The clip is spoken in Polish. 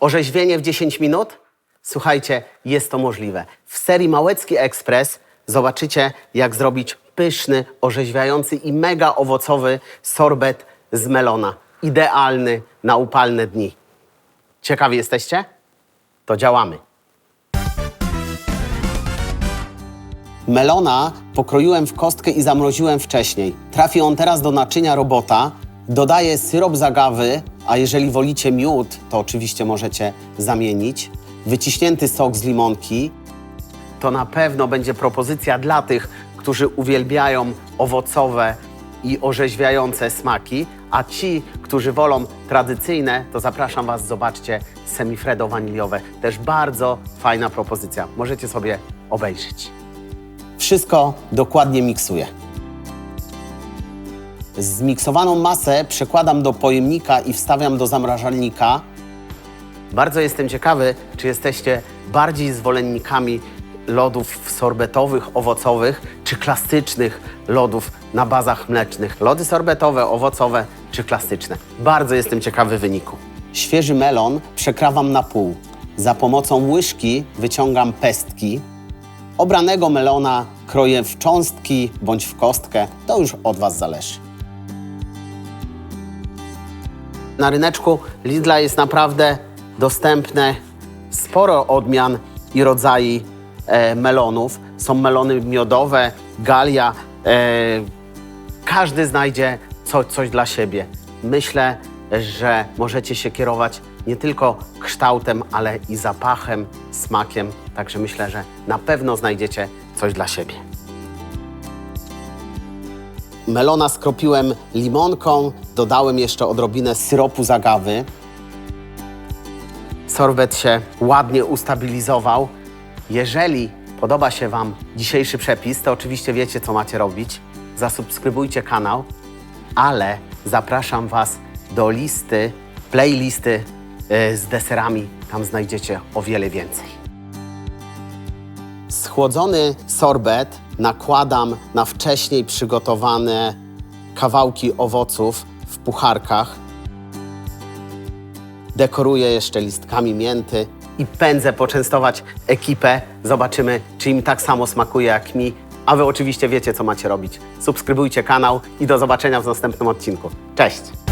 Orzeźwienie w 10 minut? Słuchajcie, jest to możliwe. W serii Małecki Express zobaczycie, jak zrobić pyszny, orzeźwiający i mega owocowy sorbet z melona. Idealny na upalne dni. Ciekawi jesteście? To działamy. Melona pokroiłem w kostkę i zamroziłem wcześniej. Trafi on teraz do naczynia robota. Dodaję syrop z agawy, a jeżeli wolicie miód, to oczywiście możecie zamienić. Wyciśnięty sok z limonki. To na pewno będzie propozycja dla tych, którzy uwielbiają owocowe i orzeźwiające smaki, a ci, którzy wolą tradycyjne, to zapraszam Was, zobaczcie semifredo waniliowe. Też bardzo fajna propozycja. Możecie sobie obejrzeć. Wszystko dokładnie miksuję. Zmiksowaną masę przekładam do pojemnika i wstawiam do zamrażalnika. Bardzo jestem ciekawy, czy jesteście bardziej zwolennikami lodów sorbetowych, owocowych, czy klasycznych lodów na bazach mlecznych. Lody sorbetowe, owocowe czy klasyczne. Bardzo jestem ciekawy wyniku. Świeży melon przekrawam na pół. Za pomocą łyżki wyciągam pestki. Obranego melona kroję w cząstki bądź w kostkę. To już od Was zależy. Na ryneczku Lidla jest naprawdę dostępne sporo odmian i rodzajów e, melonów. Są melony miodowe, galia. E, każdy znajdzie co, coś dla siebie. Myślę, że możecie się kierować nie tylko kształtem, ale i zapachem, smakiem. Także myślę, że na pewno znajdziecie coś dla siebie. Melona skropiłem limonką, dodałem jeszcze odrobinę syropu z agawy. Sorbet się ładnie ustabilizował. Jeżeli podoba się Wam dzisiejszy przepis, to oczywiście wiecie, co macie robić. Zasubskrybujcie kanał, ale zapraszam Was do listy, playlisty y, z deserami. Tam znajdziecie o wiele więcej. Schłodzony sorbet nakładam na wcześniej przygotowane kawałki owoców w pucharkach. Dekoruję jeszcze listkami mięty i pędzę poczęstować ekipę. Zobaczymy, czy im tak samo smakuje jak mi. A wy oczywiście wiecie, co macie robić. Subskrybujcie kanał i do zobaczenia w następnym odcinku. Cześć!